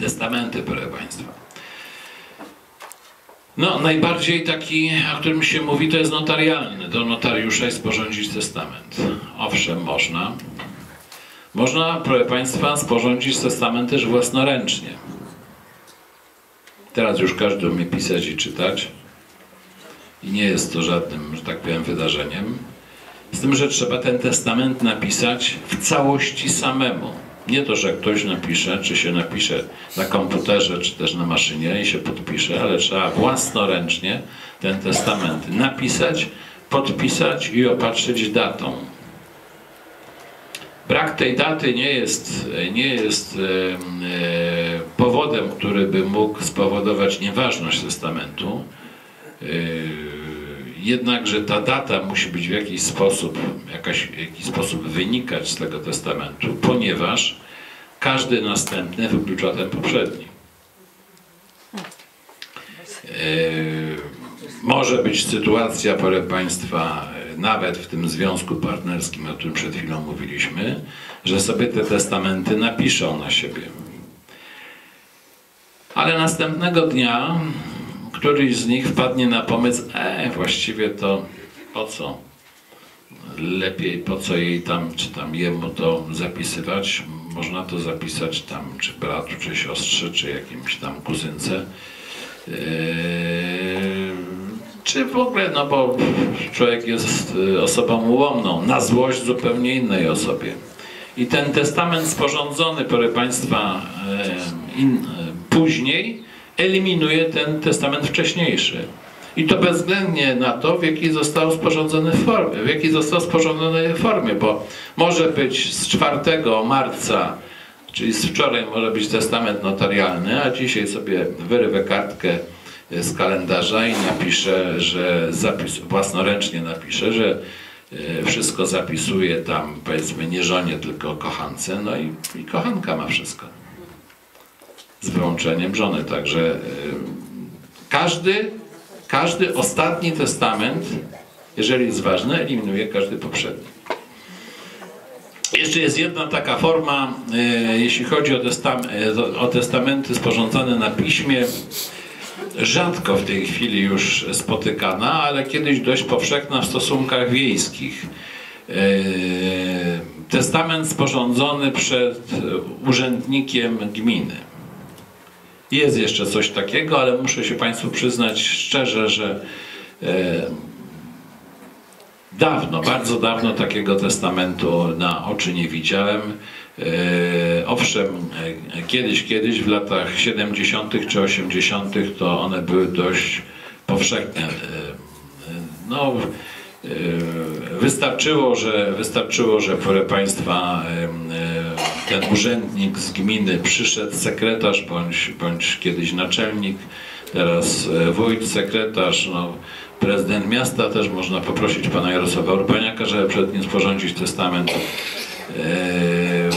Testamenty, proszę Państwa. No, najbardziej taki, o którym się mówi, to jest notarialny. Do notariusza jest sporządzić testament. Owszem, można. Można, proszę Państwa, sporządzić testament też własnoręcznie. Teraz już każdy umie pisać i czytać. I nie jest to żadnym, że tak powiem, wydarzeniem. Z tym, że trzeba ten testament napisać w całości samemu. Nie to, że ktoś napisze, czy się napisze na komputerze, czy też na maszynie i się podpisze, ale trzeba własnoręcznie ten testament napisać, podpisać i opatrzyć datą. Brak tej daty nie jest, nie jest e, e, powodem, który by mógł spowodować nieważność testamentu. E, jednakże ta data musi być w jakiś sposób, jakaś, w jakiś sposób wynikać z tego testamentu, ponieważ każdy następny wyklucza ten poprzedni. Może być sytuacja, proszę Państwa, nawet w tym związku partnerskim, o którym przed chwilą mówiliśmy, że sobie te testamenty napiszą na siebie. Ale następnego dnia któryś z nich wpadnie na pomysł, e, właściwie to po co? Lepiej po co jej tam, czy tam jemu to zapisywać? Można to zapisać tam, czy bratu, czy siostrze, czy jakimś tam kuzynce. Yy, czy w ogóle, no bo człowiek jest osobą ułomną, na złość zupełnie innej osobie. I ten testament sporządzony, proszę Państwa, yy, in, później eliminuje ten testament wcześniejszy. I to bezwzględnie na to, w jakiej został sporządzony formie, w jakiej został sporządzony formie, bo może być z 4 marca, czyli z wczoraj może być testament notarialny, a dzisiaj sobie wyrwę kartkę z kalendarza i napiszę, że zapis, własnoręcznie napiszę, że e, wszystko zapisuje tam, powiedzmy, nie żonie, tylko kochance, no i, i kochanka ma wszystko z wyłączeniem żony. Także e, każdy, każdy ostatni testament, jeżeli jest ważny, eliminuje każdy poprzedni. Jeszcze jest jedna taka forma, e, jeśli chodzi o, testam o testamenty sporządzane na piśmie, rzadko w tej chwili już spotykana, ale kiedyś dość powszechna w stosunkach wiejskich. Testament sporządzony przed urzędnikiem gminy. Jest jeszcze coś takiego, ale muszę się Państwu przyznać szczerze, że e, dawno, bardzo dawno takiego testamentu na oczy nie widziałem. E, owszem, e, kiedyś, kiedyś w latach 70. czy 80. to one były dość powszechne. No, wystarczyło, że, wystarczyło, że proszę Państwa ten urzędnik z gminy przyszedł, sekretarz bądź, bądź kiedyś naczelnik, teraz e, wójt, sekretarz, no, prezydent miasta też można poprosić pana Jarosława Urbaniaka, żeby przed nim sporządzić testament. E, e,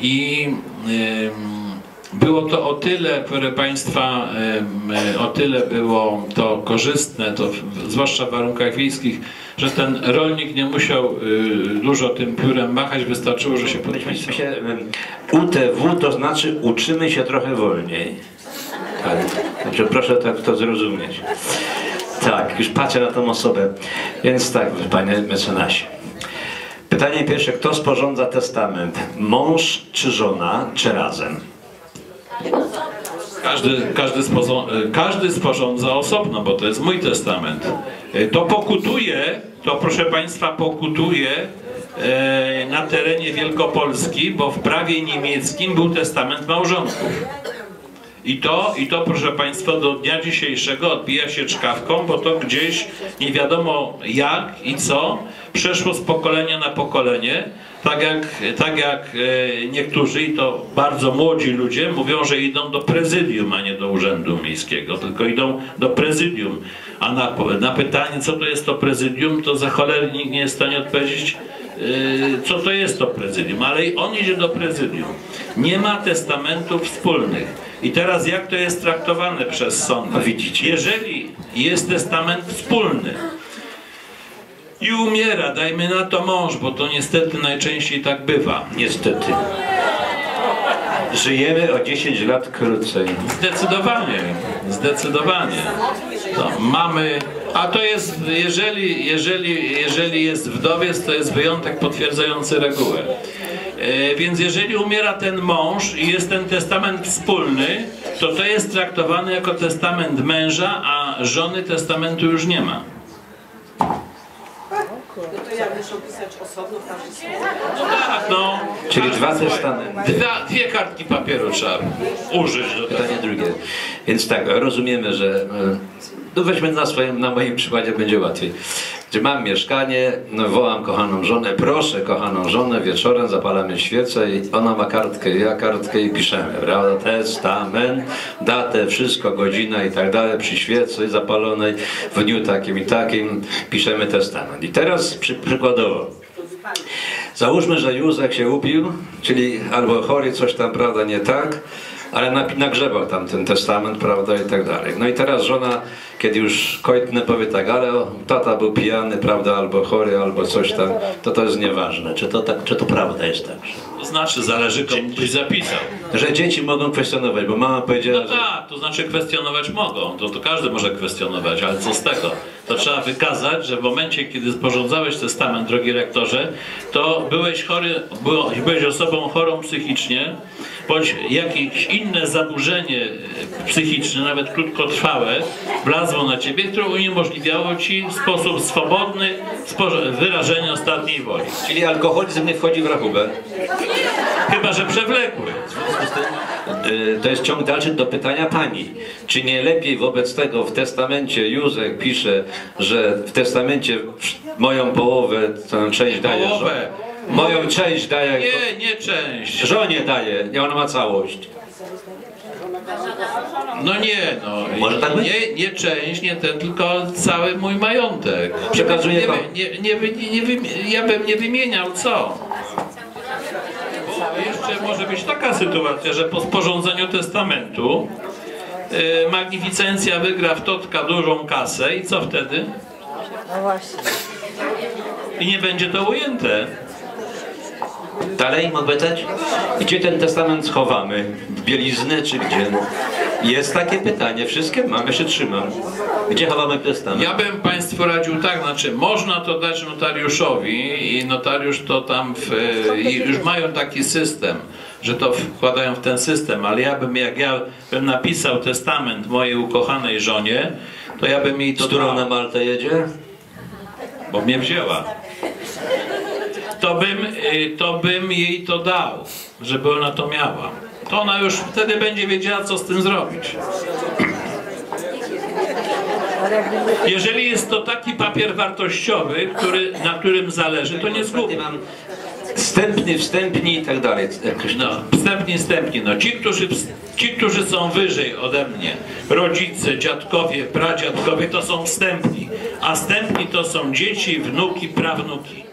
I było to o tyle, proszę Państwa, o tyle było to korzystne, to zwłaszcza w warunkach wiejskich, że ten rolnik nie musiał y, dużo tym piórem machać, wystarczyło, że się podpisał. Się, UTW to znaczy uczymy się trochę wolniej. Tak. Także proszę tak to zrozumieć. Tak, już patrzę na tą osobę. Więc tak, panie mecenasie. Pytanie pierwsze, kto sporządza testament? Mąż czy żona, czy razem? Każdy, każdy, każdy sporządza osobno, bo to jest mój testament. E, to pokutuje, to proszę Państwa pokutuje e, na terenie Wielkopolski, bo w prawie niemieckim był testament małżonków. I to, I to, proszę Państwa, do dnia dzisiejszego odbija się czkawką, bo to gdzieś nie wiadomo jak i co przeszło z pokolenia na pokolenie. Tak jak, tak jak e, niektórzy, i to bardzo młodzi ludzie, mówią, że idą do prezydium, a nie do urzędu miejskiego, tylko idą do prezydium. A na, na pytanie, co to jest to prezydium, to za cholerę nikt nie jest w stanie odpowiedzieć, e, co to jest to prezydium. Ale on idzie do prezydium. Nie ma testamentów wspólnych. I teraz jak to jest traktowane przez sąd? Widzicie? Jeżeli jest testament wspólny, i umiera, dajmy na to mąż, bo to niestety najczęściej tak bywa. Niestety. Żyjemy o 10 lat krócej. Zdecydowanie, zdecydowanie. No, mamy, a to jest, jeżeli, jeżeli, jeżeli jest wdowiec, to jest wyjątek potwierdzający regułę. E, więc jeżeli umiera ten mąż i jest ten testament wspólny, to to jest traktowane jako testament męża, a żony testamentu już nie ma. No to ja muszę pisać osobno każdy słowo. No tak, no. Czyli dwa testamenty. Dwa, dwie kartki papieru trzeba użyć do tego. Pytanie drugie. Więc tak, rozumiemy, że e, no weźmy na swoim, na moim przykładzie będzie łatwiej. Gdzie mam mieszkanie, no wołam kochaną żonę, proszę kochaną żonę, wieczorem zapalamy świecę i ona ma kartkę, ja kartkę i piszemy, prawda? Testament, datę, wszystko, godzina i tak dalej, przy świecy zapalonej, w dniu takim i takim piszemy testament. I teraz przy, przykładowo, Załóżmy, że Józek się upił, czyli albo chory, coś tam, prawda, nie tak, ale nagrzebał tam ten testament, prawda, i tak dalej. No i teraz żona, kiedy już kojtne powie tak, ale o, tata był pijany, prawda, albo chory, albo coś tam, to to jest nieważne. Czy to, tak, czy to prawda jest tak? że- To znaczy, zależy komu byś zapisał. Że dzieci mogą kwestionować, bo mama powiedziała, No że... tak, to znaczy kwestionować mogą, to, to każdy może kwestionować, ale co z tego? To trzeba wykazać, że w momencie, kiedy sporządzałeś testament, drogi rektorze, to byłeś chory, byłeś osobą chorą psychicznie, bądź jakieś inne zaburzenie e, psychiczne, nawet krótkotrwałe, wlazło na ciebie, które uniemożliwiało ci w sposób swobodny wyrażenie ostatniej woli. Czyli alkoholizm nie wchodzi w rachubę. Chyba, że przewlekły. Y, To jest ciąg dalszy do pytania pani. Czy nie lepiej wobec tego w testamencie Józek pisze, że w testamencie moją połowę, tę część daje żonie? Moją część daje Nie, nie część. żonie daje, nie ona ma całość. No nie, no. Może tak być? nie, nie część, nie ten, tylko cały mój majątek. Przekazuje nie, nie, nie, nie, Ja bym nie wymieniał co. Może być taka sytuacja, że po sporządzeniu testamentu e, magnificencja wygra w Totka dużą kasę i co wtedy? No właśnie. I nie będzie to ujęte. Dalej mogę pytać? Gdzie ten testament schowamy? W bieliznę czy gdzie? Jest takie pytanie, wszystkie mam, ja się trzymam. Gdzie chowamy testament? Ja bym Państwu radził tak, znaczy można to dać notariuszowi i notariusz to tam w, i już mają taki system, że to wkładają w ten system, ale ja bym, jak ja bym napisał testament mojej ukochanej żonie, to ja bym jej to Z którą na Maltę jedzie? bo mnie wzięła. To bym, y, to bym jej to dał, żeby ona to miała. To ona już wtedy będzie wiedziała, co z tym zrobić. Jeżeli jest to taki papier wartościowy, który, na którym zależy, to nie zgub. Nie mam wstępny, wstępni i tak dalej. No, wstępnie, wstępnie. No, ci, którzy, ci, którzy są wyżej ode mnie, rodzice, dziadkowie, pradziadkowie, to są wstępni. A wstępni to są dzieci, wnuki, prawnuki.